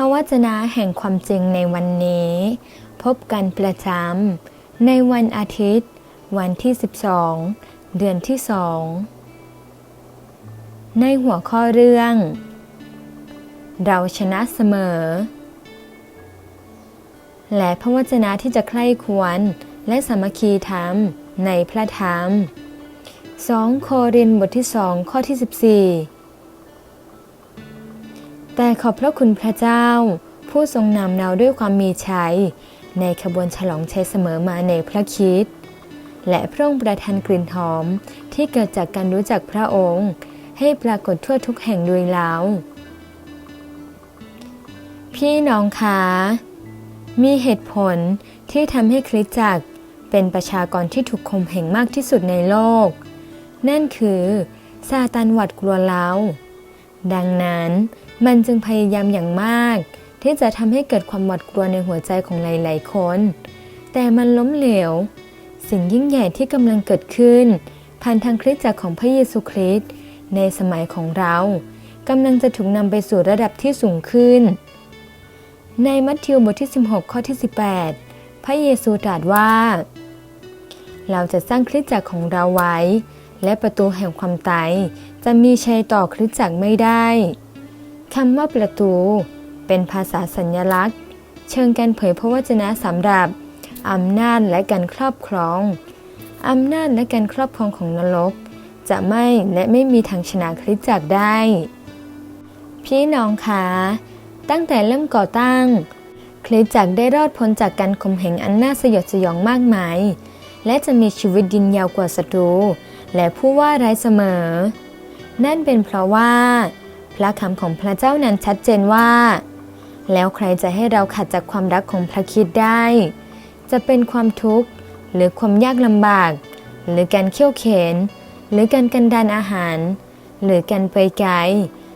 ระวจนะแห่งความจริงในวันนี้ พบกันประจำในวันอาทิตย์ วันที่ 12 เดือนที่สองในหัวข้อเรื่อง เราชนะเสมอ และพระวจนะที่จะใคร่ควรและสามัคคีธรรมในพระธรรม 2 โครินธ์บทที่ 2 ข้อที่ 14 แต่ขอบพระคุณพระเจ้า ผู้ทรงนำเราด้วยความมีชัย ในขบวนฉลองชัยเสมอมาในพระคิด และพระองค์ประทานกลิ่นหอมที่เกิดจากการรู้จักพระองค์ ให้ปรากฏทั่วทุกแห่งโดยแล้ว พี่น้องคะมีเหตุผลที่ทำให้คริสตจักรเป็นประชากรที่ถูกข่มเหงมากที่สุดในโลก นั่นคือซาตานหวัดกลัวเรา ดังนั้น มันจึงพยายามอย่างมาก ที่จะทำให้เกิดความหวาดกลัวในหัวใจของหลาย ๆ คน แต่มันล้มเหลว สิ่งยิ่งใหญ่ที่กำลังเกิดขึ้น ผ่านทางคริสตจักรของพระเยซูคริสต์ในสมัยของเรากำลังจะถูกนำไปสู่ระดับที่สูงขึ้น ในมัทธิวบทที่ 16 ข้อที่ 18 พระเยซูตรัสว่า เราจะสร้างคริสตจักรของเราไว้ และประตูแห่งความตายจะมีชัยต่อคริสตจักรไม่ได้ คำว่าประตู เป็นภาษาสัญลักษณ์ เชิงการเผยพระวจนะสำหรับอำนาจและการครอบครองอำนาจและการครอบครองของนรก จะไม่และไม่มีทางชนะคริสตจักรได้ พี่น้องคะตั้งแต่เริ่มก่อตั้ง คริสตจักรได้รอดพ้นจากการข่มเหงอันน่าสยดสยองมากมายและจะมีชีวิตดินยาวกว่าศัตรู และผู้ว่าร้ายเสมอ นั่นเป็นเพราะว่า พระคำของพระเจ้านั้นชัดเจนว่า แล้วใครจะให้เราขัดจากความรักของพระคิดได้ จะเป็นความทุกข์หรือความยากลำบาก หรือการเขี่ยวเข็นหรือการกันดานอาหาร หรือการไปไกล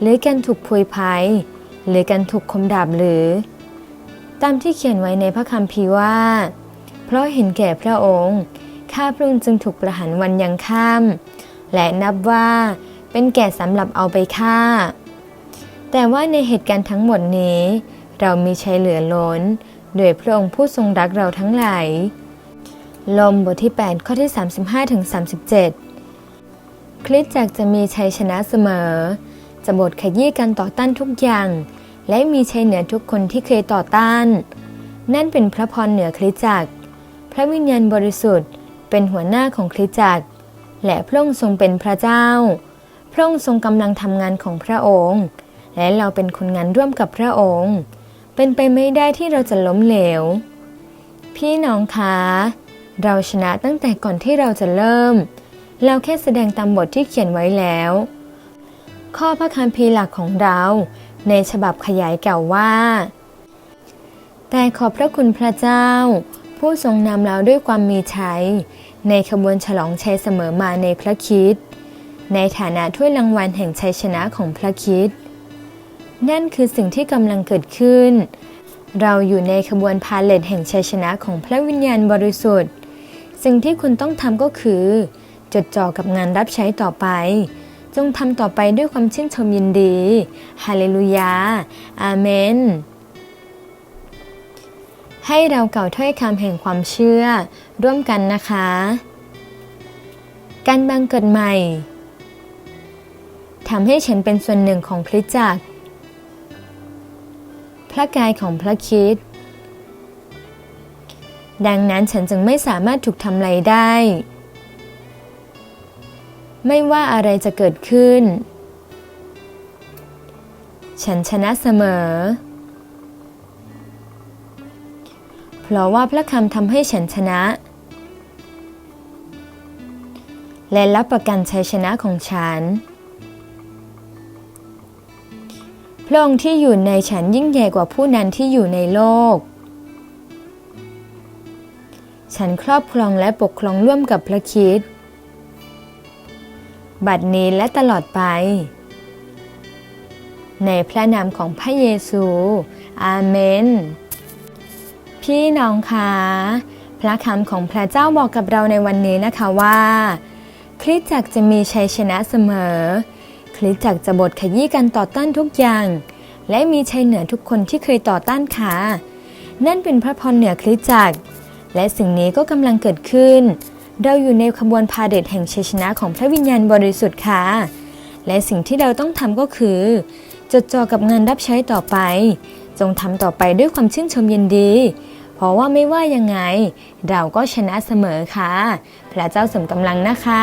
หรือการถูกพุยภัย หรือการถูกคมดาบหรือ ตามที่เขียนไว้ในพระคัมภีร์ว่า เพราะเห็นแก่พระองค์ข้าพระองค์จึงถูกประหารวันยังค่ำและนับว่าเป็นแก่สำหรับเอาไปฆ่า แต่ว่าในเหตุการณ์ทั้งหมดนี้ เรามีชัยเหลือล้น โดยพระองค์ผู้ทรงรักเราทั้งหลาย ลมบทที่ 8 ข้อที่ 35ถึง37 คริสตจักรจะมีชัยชนะเสมอ จะบทขยี้การต่อต้านทุกอย่าง และมีชัยเหนือทุกคนที่เคยต่อต้าน นั่นเป็นพระพรเหนือคริสตจักร พระวิญญาณบริสุทธิ์ เป็นหัวหน้าของคริสตจักร และพระองค์ทรงเป็นพระเจ้า พระองค์ทรงกำลังทำงานของพระองค์ และเราเป็นคนงานร่วมกับพระองค์ เป็นไปไม่ได้ที่เราจะล้มเหลว พี่น้องคะ เราชนะตั้งแต่ก่อนที่เราจะเริ่ม เราแค่แสดงตามบทที่เขียนไว้แล้ว ข้อพระคัมภีร์หลักของเราในฉบับขยายกล่าวว่า แต่ขอบพระคุณพระเจ้า ผู้ทรงนำเราด้วยความมีชัยในขบวนฉลองชัยเสมอมาในพระคิด ในฐานะถ้วยรางวัลแห่งชัยชนะของพระคิด นั่นคือสิ่งที่กำลังเกิดขึ้น เราอยู่ในขบวนพาเลทแห่งชัยชนะของพระวิญญาณบริสุทธิ์ สิ่งที่คุณต้องทำก็คือ จดจ่อกับงานรับใช้ต่อไป จงทำต่อไปด้วยความชื่นชมยินดี ฮาเลลูยา อาเมน ให้เราเก่าถ้อยคำแห่งความเชื่อ ร่วมกันนะคะ การบังเกิดใหม่ทำให้ฉันเป็นส่วนหนึ่งของคริสตจักร ระกายของพระคริสต์ดังนั้นฉันจึงไม่สามารถถูกทำลายได้ ไม่ว่าอะไรจะเกิดขึ้น ฉันชนะเสมอ เพราะว่าพระคำทำให้ฉันชนะ และรับประกันชัยชนะของฉัน พระองค์ที่อยู่ในฉันยิ่งใหญ่กว่าผู้นั้นที่อยู่ในโลก ฉันครอบครองและปกครองร่วมกับพระคริสต์บัดนี้และตลอดไป ในพระนามของพระเยซู อาเมน พี่น้องคะพระคำของพระเจ้าบอกกับเราในวันนี้นะคะว่า คริสตจักรจะมีชัยชนะเสมอ คริสตจักจะบทขยี้การต่อต้านทุกอย่าง และมีชัยเหนือทุกคนที่เคยต่อต้านค่ะนั่นเป็นพระพรเหนือคริสตจักร และสิ่งนี้ก็กำลังเกิดขึ้น เราอยู่ในขบวนพาเหรดแห่งชัยชนะของพระวิญญาณบริสุทธิ์ค่ะ และสิ่งที่เราต้องทำก็คือ จดจ่อกับงานรับใช้ต่อไป จงทำต่อไปด้วยความชื่นชมยินดี เพราะว่าไม่ว่ายังไง เราก็ชนะเสมอค่ะ พระเจ้าสมกำลังนะคะ